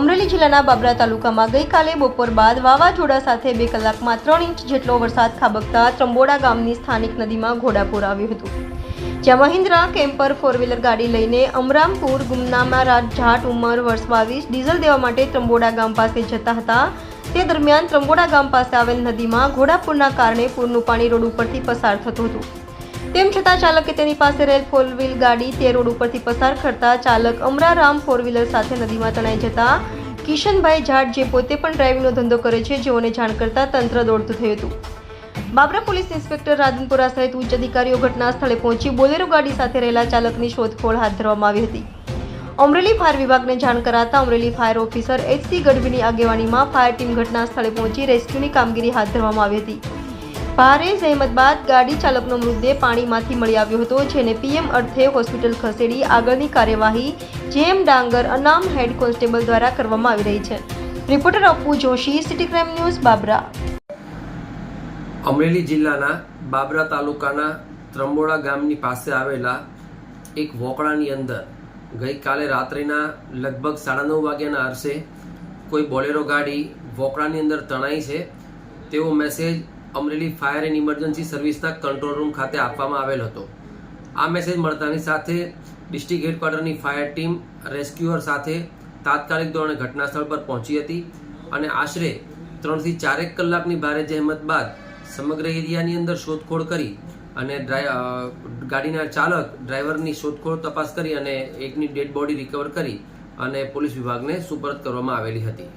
અમરેલી જિલ્લાના બાબરા તાલુકામાં ગઈકાલે બપોર બાદ વાવાઝોડા સાથે બે કલાકમાં ત્રણ ઇંચ જેટલો વરસાદ ખાબકતા ત્રંબોડા ગામની સ્થાનિક નદીમાં ઘોડાપૂર આવ્યું હતું. જ્યાં મહિન્દ્રા કેમ્પર ફોર વ્હીલર ગાડી લઈને અમરામપુર, ગુમનામાં રાજ જાટ ઉંમર વર્ષ બાવીસ ડીઝલ દેવા માટે ત્રંબોડા ગામ પાસે જતા હતા. તે દરમિયાન ત્રંબોડા ગામ પાસે આવેલ નદીમાં ઘોડાપૂરના કારણે પૂરનું પાણી રોડ ઉપરથી પસાર થતું હતું. તેમ છતાં ચાલકે તેની પાસે રહેલ ફોર વ્હીલ ગાડી તે રોડ ઉપરથી પસાર કરતા ચાલક અમરારામ ફોર વ્હીલર સાથે નદીમાં તણાઈ જતા કિશનભાઈ જાટ જે પોતે પણ ડ્રાઇવિંગનો ધંધો કરે છે, જેઓને જાણ કરતા તંત્ર દોડતું થયું હતું. બાબરા પોલીસ ઇન્સ્પેક્ટર રાધનપુરા સહિત ઉચ્ચ અધિકારીઓ ઘટના સ્થળે પહોંચી બોલેરો ગાડી સાથે રહેલા ચાલકની શોધખોળ હાથ ધરવામાં આવી હતી. અમરેલી ફાયર વિભાગને જાણ કરાતા અમરેલી ફાયર ઓફિસર એચસી ગઢવીની આગેવાનીમાં ફાયર ટીમ ઘટના સ્થળે પહોંચી રેસ્ક્યુની કામગીરી હાથ ધરવામાં આવી હતી. ભારે જહેમત બાદ ગાડી ચાલકનો મૃતદેહ પાણીમાંથી મળી આવ્યો હતો, જેને પીએમ અર્થે હોસ્પિટલ ખસેડી આગળની કાર્યવાહી જેમ ડાંગર અનામ હેડ કોન્સ્ટેબલ દ્વારા કરવામાં આવી રહી છે. Reporter Appu Joshi, city crime news, Babra. Amreli જિલ્લાના બાબરા તાલુકાના ત્રંબોડા ગામની પાસે આવેલા એક વોકળાની અંદર ગઈકાલે રાત્રિના લગભગ સાડા નવ વાગ્યાના અરસે કોઈ બોલેરો ગાડી વોકળાની અંદર તણાઈ છે. તેવો message Amreli fire and emergency સર્વિસના control room ખાતે આપવામાં આવેલ હતો. આ મેસેજ મળતાની સાથે ડિસ્ટ્રિક્ટ હેડક્વાર્ટરની ફાયર ટીમ રેસ્ક્યુઅર સાથે તાત્કાલિક ધોરણે ઘટના સ્થળ પર પહોંચી હતી અને આશરે ત્રણથી ચારેક કલાકની ભારે જહેમત બાદ સમગ્ર એરિયાની અંદર શોધખોળ કરી અને ગાડીના ચાલક ડ્રાઈવરની શોધખોળ તપાસ કરી અને એકની ડેડ બોડી રિકવર કરી અને પોલીસ વિભાગને સુપરત કરવામાં આવેલી હતી.